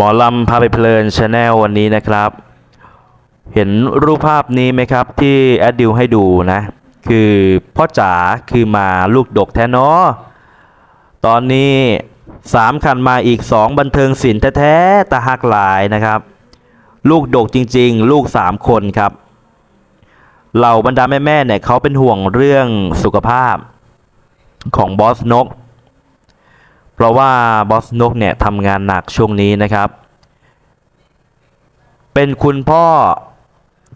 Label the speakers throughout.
Speaker 1: หมอลำพาไปเพลินชาแนลวันนี้นะครับ เห็นรูปภาพนี้ไหมครับที่แอดดิวให้ดูนะ คือพ่อจ๋าคือมาลูกดกแท้เนาะตอนนี้สามคันมาอีกสองบันเทิงศิลป์แท้ๆตาหักหลายนะครับ ลูกดกจริงๆ ลูกสามคนครับเหล่าบรรดาแม่ๆเนี่ยเขาเป็นห่วงเรื่องสุขภาพของบอสนก เพราะว่าบอสนกเนี่ยทำงานหนักช่วงนี้นะครับ เป็นคุณพ่อ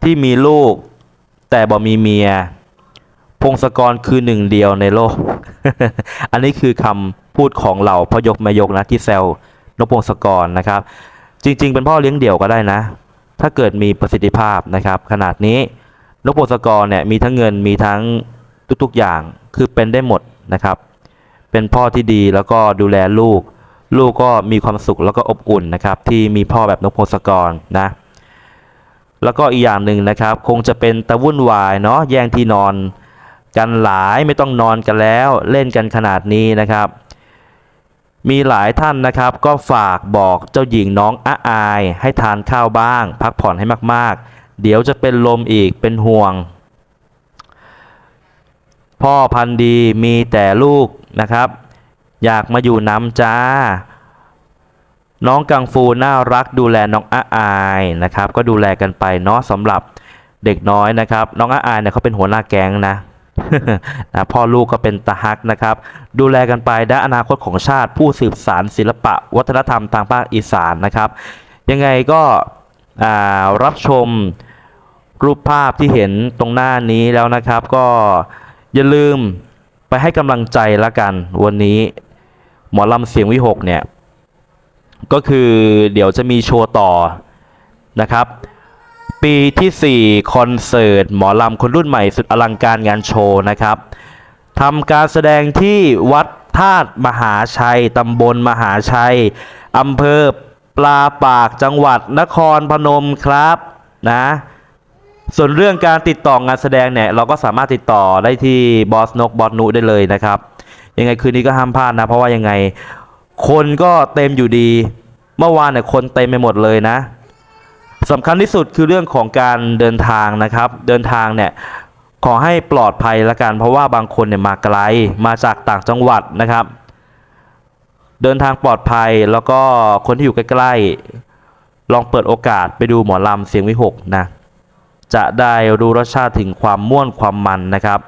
Speaker 1: ที่มีลูกแต่บ่มีเมีย พงศกรคือหนึ่งเดียวในโลก อันนี้คือคำพูดของเหล่าพอยกม่ยกนะที่แซวนกพงศกรนะครับ จริง ๆ เป็นพ่อเลี้ยงเดี่ยวก็ได้นะ ถ้าเกิดมีประสิทธิภาพนะครับ ขนาดนี้นกพงศกรเนี่ยมีทั้งเงินมีทั้งทุกๆอย่างคือเป็นได้หมดนะครับ เป็นพ่อที่ดีแล้วก็ดูแลลูก ลูกก็มีความสุขแล้วก็อบอุ่นนะครับ ที่มีพ่อแบบนกพงศกรนะแล้วก็อีกอย่างหนึ่งนะครับ คงจะเป็นตะวุ่นวายเนาะแย่งที่นอนกันหลายไม่ต้องนอนกันแล้วเล่นกันขนาดนี้นะครับ มีหลายท่านนะครับ ก็ฝากบอกเจ้าหญิงน้องอาอาย ให้ทานข้าวบ้าง พักผ่อนให้มากๆ เดี๋ยวจะเป็นลมอีกเป็นห่วง พ่อพันธุ์ดีมีแต่ลูกนะครับ อยากมาอยู่น้ำจ้า น้องกังฟูน่ารักดูแลน้องอาอายนะครับ ก็ดูแลกันไปเนาะสำหรับเด็กน้อยนะครับ น้องอาอายเนี่ยเขาเป็นหัวหน้าแก๊งนะนะพ่อลูกก็เป็นตาฮักนะครับ ดูแลกันไปด้านอนาคตของชาติผู้สืบสารศิลปะ วัฒนธรรมทางภาคอีสานนะครับ ยังไงก็รับชมรูปภาพที่เห็นตรงหน้านี้แล้วนะครับก็ อย่าลืมไปให้กำลังใจละกัน วันนี้หมอลำเสียงวิหกเนี่ย ก็คือเดี๋ยวจะมีโชว์ต่อนะครับ ปีที่ 4 คอนเสิร์ต หมอลำคนรุ่นใหม่สุดอลังการงานโชว์นะครับทำการแสดงที่วัดธาตุมหาชัยตำบลมหาชัยอำเภอปลาปากจังหวัดนครพนมครับนะ ส่วนเรื่องการติดต่องานแสดงเนี่ยเราก็สามารถติดต่อได้ที่บอสนกบอสนุได้เลยนะครับ ยังไงคืนนี้ก็ห้ามพลาดนะ เพราะว่ายังไง คนก็เต็มอยู่ดี เมื่อวานเนี่ยคนเต็มไปหมดเลยนะสำคัญที่สุดคือเรื่องของการเดินทางนะครับ เดินทางเนี่ยขอให้ปลอดภัยละกันเพราะว่าบางคนเนี่ยมาไกลมาจากต่างจังหวัดนะครับ เดินทางปลอดภัยแล้วก็คนที่อยู่ใกล้ๆลองเปิดโอกาสไปดูหมอลำเสียงวิหกนะ จะได้รู้รสชาติถึงความม่วนความมันนะครับ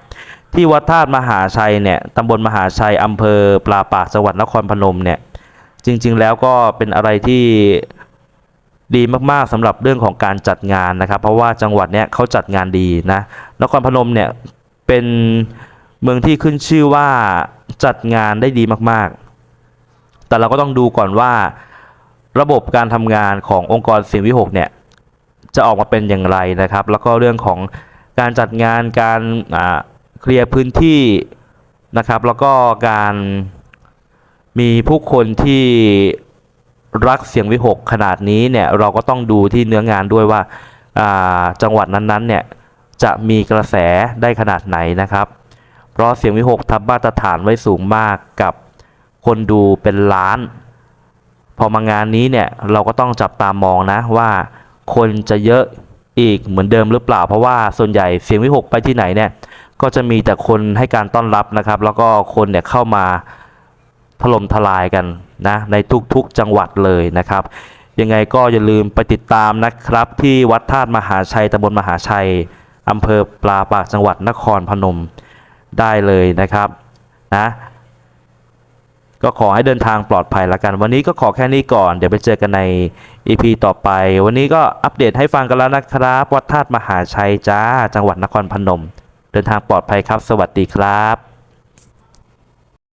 Speaker 1: ที่วัดธาตุมหาชัยเนี่ยตำบลมหาชัยอำเภอปลาปากจังหวัดนครพนมเนี่ยจริง ๆ แล้วก็เป็นอะไรที่ดีมากๆสำหรับเรื่องของการจัดงานนะครับ เพราะว่าจังหวัดเนี้ยเขาจัดงานดีนะนครพนมเนี่ยเป็นเมืองที่ขึ้นชื่อว่าจัดงานได้ดีมากๆ แต่เราก็ต้องดูก่อนว่าระบบการทำงานขององค์กรสียงวิหกเนี่ย จะออกมาเป็นอย่างไรนะครับ แล้วก็เรื่องของการจัดงานการเคลียร์พื้นที่นะครับ แล้วก็การมีผู้คนที่รักเสียงวิหกขนาดนี้เนี่ยเราก็ต้องดูที่เนื้องานด้วยว่าอ่าจังหวัดนั้นๆเนี่ยจะมีกระแสได้ขนาดไหนนะครับ เพราะเสียงวิหกทับมาตรฐานไว้สูงมากกับคนดูเป็นล้าน พอมางานนี้เนี่ยเราก็ต้องจับตามองนะว่า คนจะเยอะอีกเหมือนเดิมหรือเปล่า เพราะว่าส่วนใหญ่เสียงวิหกไปที่ไหนเนี่ยก็จะมีแต่คนให้การต้อนรับนะครับ แล้วก็คนเนี่ยเข้ามาถล่มทลายกันนะในทุกๆจังหวัดเลยนะครับ ยังไงก็อย่าลืมไปติดตามนะครับ ที่วัดธาตุมหาชัยตำบลมหาชัยอำเภอปลาปากจังหวัดนครพนมได้เลยนะครับนะ ก็ขอให้เดินทางปลอดภัยละกัน วันนี้ก็ขอแค่นี้ก่อน เดี๋ยวไปเจอกันใน EP ต่อไป วันนี้ก็อัปเดตให้ฟังกันแล้วนะครับวัดธาตุมหาชัยจ้า จังหวัดนครพนม เดินทางปลอดภัยครับ สวัสดีครับ